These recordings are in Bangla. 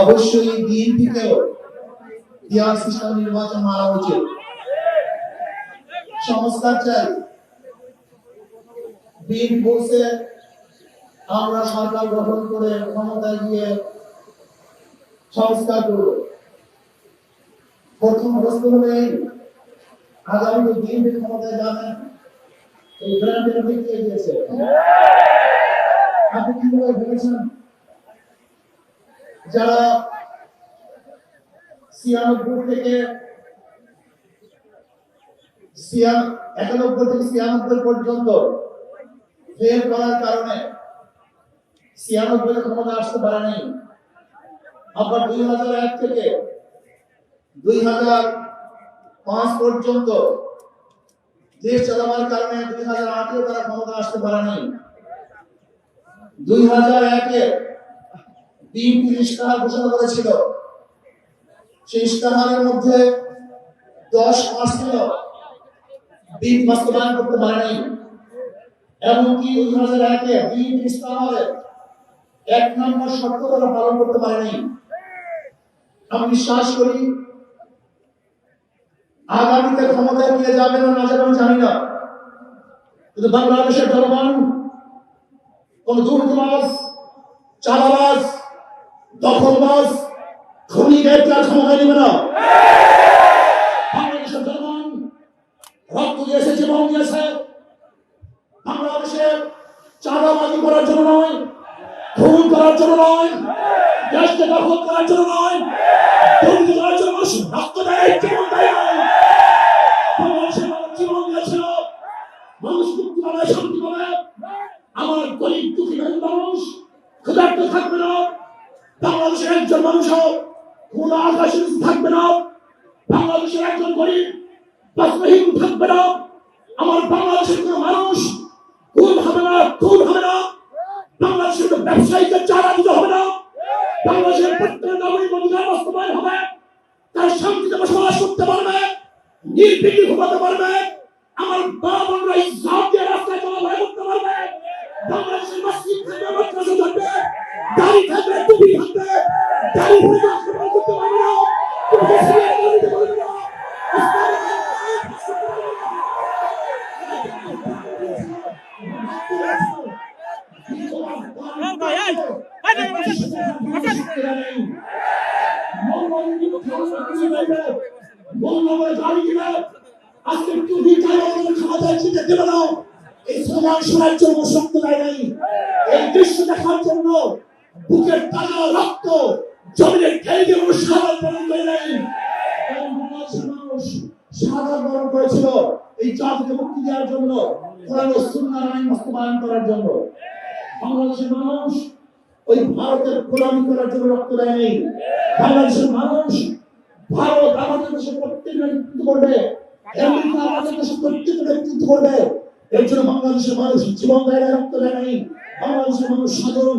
অবশ্যই বিএনপিকেও দেওয়ার সিস্টেম নির্বাচন মানা উচিত। সংস্কার চাই। বিএনপি বলছে, আমরা সরকার গঠন করে ক্ষমতায় গিয়ে সংস্কার করব। প্রথম প্রশ্ন হলো আগামী বিএনপি ক্ষমতায় যাবেন এই গ্রান্টের দিকে গিয়েছে আপনি কীভাবে ভেবেছেন? যারা ছিয়ানব্বই থেকে একানব্বই থেকে ছিয়ানব্বই পর্যন্ত ফেল করার কারণে ছিয়ানব্বই ক্ষমতা আসতে পারেনি আবার দুই হাজার এক থেকে দুই হাজার পাঁচ পর্যন্ত দেশ চালাবার কারণে দুই হাজার আটেও তারা ক্ষমতা আসতে পারেনি দুই হাজার একে বিএনপি ইস্তাহার ঘোষণা করেছিল সেই ইস্তাহারের মধ্যে দশ মাস ছিল বিল বাস্তবায়ন করতে পারেনি। এমনকি দুই হাজার একে বিএনপি ইস্তাহারে এক নম্বর শর্ত তারা পালন করতে পারেনি। আমি বিশ্বাস করি, আগামীতে ক্ষমতায় নিয়ে যাবে না না যাবে আমি জানি না। কিন্তু বাংলাদেশের জনগণ কোন দুর্নীতিবাজ চালাবাজ দখলবাজ খুনিদেরকে আর ক্ষমতা নেবে না। বাংলাদেশের জনগণ রক্ত দিয়েছে জীবন দিয়েছে। বাংলাদেশে চাঁদাবাজি করার জন্য নয়, খুন করার জন্য নয়, দেশকে দখল করার জন্য নয় বাংলাদেশের একজন গরিব বাস্যহীন থাকবে না। আমার বাংলাদেশের কোনো মানুষ খুন হবে না, খুন হবে না। বাংলাদেশের কোনো ব্যবসায়ীকে চারা দিতে হবে না। বাংলাদেশের প্রত্যেক নাগরিক অধিকার বাস্তবায়ন হবে। তার শান্তিতে বসবাস করতে পারবে নির্বিঘ্নে ঘুমাতে পারবে। আমার বাবা বোনরা ইসলাম দিয়ে রাস্তায় চলাফেরা করতে পারবে। বাংলাদেশের মসজিদ থাকবে, মাদ্রাসা থাকবে দাড়ি থাকবে টুপি থাকবে দাড়ি ভরে করতে পারবে না। আজকে টুপি কালো খাওয়া চিন্তা দেবে না এই সমাজ শোনার জন্য শক্ত নাই এই দৃশ্য দেখার জন্য বুকের তাজা রক্ত জমিনে ঢেলে দিয়ে মানুষ সাদা বরণ করে বাংলাদেশের মানুষ সাদা বরণ করেছিল এই জাতিকে মুক্তি দেওয়ার জন্য, কোরআন ও সুন্নাহর আইন বাস্তবায়ন করার জন্য। বাংলাদেশের মানুষ ওই ভারতের গোলামি করার জন্য রক্ত দেয়নি বাংলাদেশের মানুষ ভারত আমাদের দেশে প্রত্যেক নেতৃত্ব করবে, আমেরিকা আমাদের দেশে প্রত্যেক নেতৃত্ব করবে। এর জন্য বাংলাদেশের মানুষ জীবন দেয় রক্ত দেয় বাংলাদেশের মানুষ সাধারণ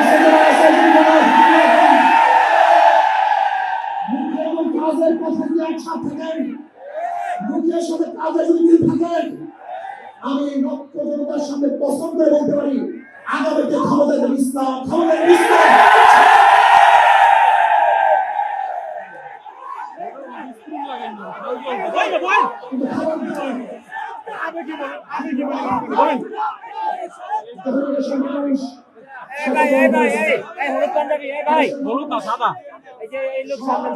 কিন্তু খবরদার দেশের মানুষ এই ভাই এই ভাই এই এই হলুদ পাঞ্জাবি এই ভাই হলুদ না সাদা এই যে এই লোক সামনে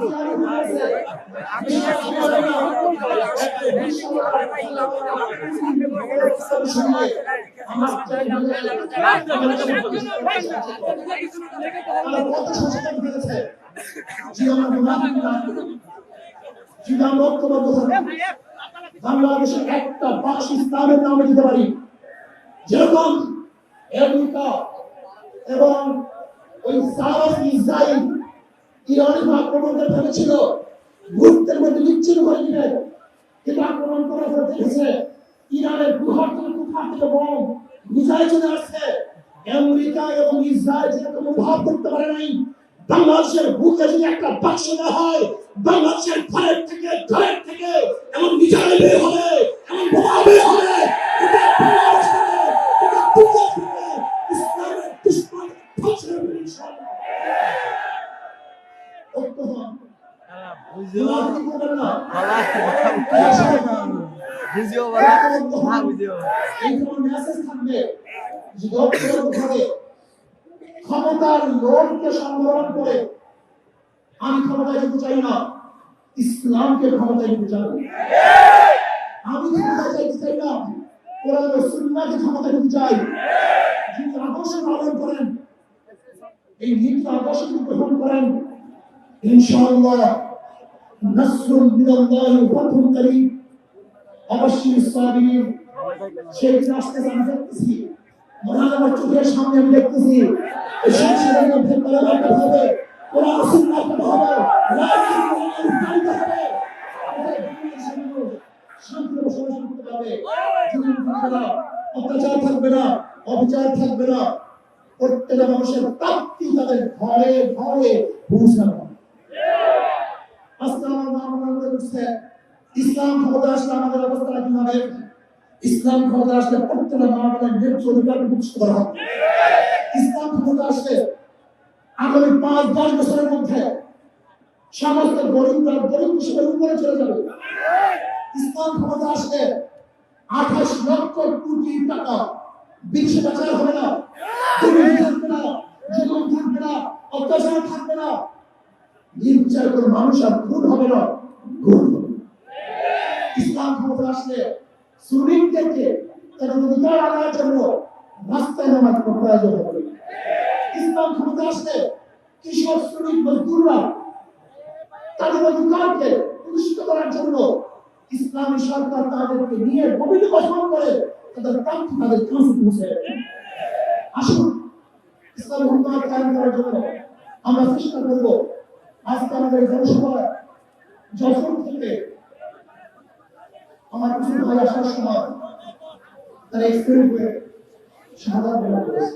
লোক বাংলাদেশে একটা বাক্স ইসলামের নামে দিতে পারি। যেরকম আমেরিকা এবং ওই সারাস ইসরায়েল ইরানের আক্রমণের ভেবেছিল মুহূর্তের মধ্যে বিচ্ছিন্ন করে দিবে। কিন্তু আক্রমণ করার পর দেখেছে ইরানের গুহার থেকে তুফান থেকে বোম মিসাইল চলে আসছে। আমেরিকা এবং ইসরায়েল যেটা কোনো ভাব করতে পারে নাই বাংলাদেশের বুকে যদি একটা বাক্স দেওয়া হয় বাংলাদেশের ঘরের থেকে ঘরের থেকে এমন মিসাইল বের হবে এমন বোমা বের হবে। বুঝিও না বুঝিও এই মেসেজ থাকবে ক্ষমতার লোভকে সংবরণ করে আমি ক্ষমতায় যেতে চাই না, ইসলামকে ক্ষমতায় নিতে চাই। আমি ক্ষমতায় চাইতে চাই না, কোরআন ও সুন্নাহকে ক্ষমতায় নিতে চাই। যিনি আদর্শ পালন করেন, এই নীতি আদর্শ যদি গ্রহণ করেন, ইনশাআল্লাহ নাসরুল মিনাল্লাহি ওয়া ফাতহুন অবশ্যই সাবিরিন সেই মহান আমার চোখের সামনে আমি দেখতেছি। জুলুম থাকবে না অত্যাচার থাকবে না, অবিচার থাকবে না। প্রত্যেকটা মানুষের প্রাপ্তি তাদের ঘরে ঘরে পৌঁছানো। আজকে আমার মা ইসলাম ক্ষমতা আসলে আমাদের অবস্থা কি ইসলাম ক্ষমতা আসলে প্রত্যেকটা মা বোনের ন্যায্য অধিকার প্রতিষ্ঠিত করা হবে ইসলাম ক্ষমতা আসলে আগামী পাঁচ, দশ বছরের মধ্যে সমস্ত গরিবরা গরিব হিসেবে উপরে চলে যাবে। ইসলাম ক্ষমতা আসলে আঠাশ লক্ষ কোটি টাকা। বিদেশে পাচার হবে না থাকবে না জুলুম থাকবে না, অত্যাচার থাকবে না। নির্বিচার করে মানুষ আর খুন হবে না হবে। ইসলাম ক্ষমতা আসলে শ্রমিকদেরকে তাদের অধিকার আদায়ের জন্য রাস্তায় নামার ইসলাম ক্ষমতা আসলে কৃষক, শ্রমিক, মজদুররা তাদের অধিকারকে প্রতিষ্ঠিত করার জন্য ইসলামী সরকার তাদেরকে নিয়ে কমিটি গঠন করে তাদের প্রাপ্তি তাদের কাছে পৌঁছে। আসুন, ইসলামী উন্নয়ন কায়েম করার জন্য আমরা চেষ্টা করব আজকে আমাদের এই জনসভা যশোর থেকে আমার কিছু ভাই আসার সময় তারা এক্সপেরিমেন্ট করে সাদা করেছে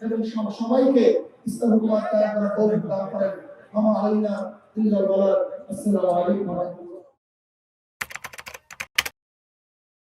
এবং সব- সবাইকে ইসলাম কুমার দান করেন। আমার আলিনা ইল্লাল বালাদ আসসালামু আলাইকুম।